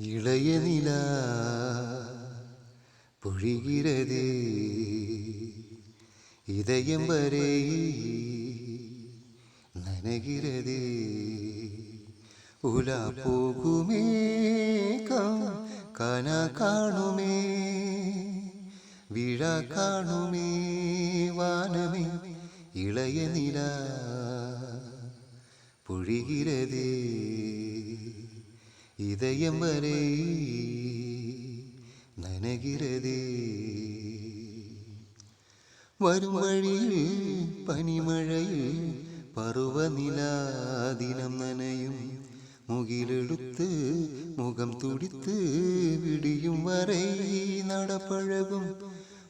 ഇളയനില നില പൊഴികിരതേ ഇതയം വരെ നനകിരതേ ഉല പോകുമേ കന കാണുമേ. വിഴ കാണുമേ വാനമേ. ഇളയനില നില ഇതയം വരെ നനകിരതേ. വരും വഴിയിൽ പനിമഴയിൽ പർവനിലാദിനം നനയും. മുകിലെടുത്ത് മുഖം തുടിത്ത് വിടിയും വരെ നടപ്പഴകും.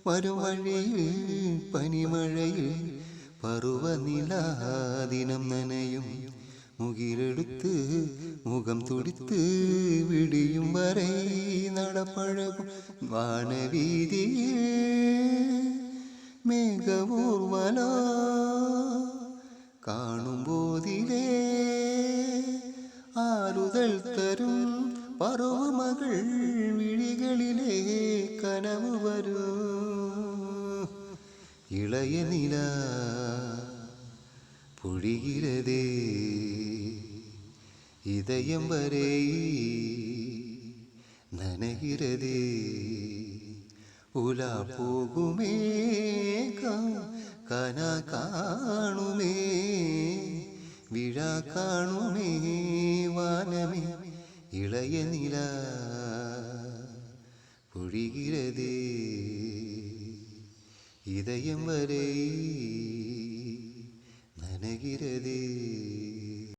വരും പനിമഴയിൽ പനിമഴയിൽ പർവനിലാദിനം നനയും. മുകിലെടുത്ത് മുഖം തുടിത്ത് വിടിയും വരെ നടപ്പഴകും വാനവീതിയെ. മേഘപൂർവന കാണുമ്പോതിലേ ആരുതൽ തരും പർവമകൾ വിഴികളിലെ കനവ് വരൂ. ഇളയ നില പൊഴികിലതേ ഇതയം വരെ നനകിരതേ ഉല പോകുമേ കന കാണുമേ. വിഴ കാണുമേ വാനമേ ഇളയ നില പൊഴികിരതേ ഇതയം വരെ நனகிறதே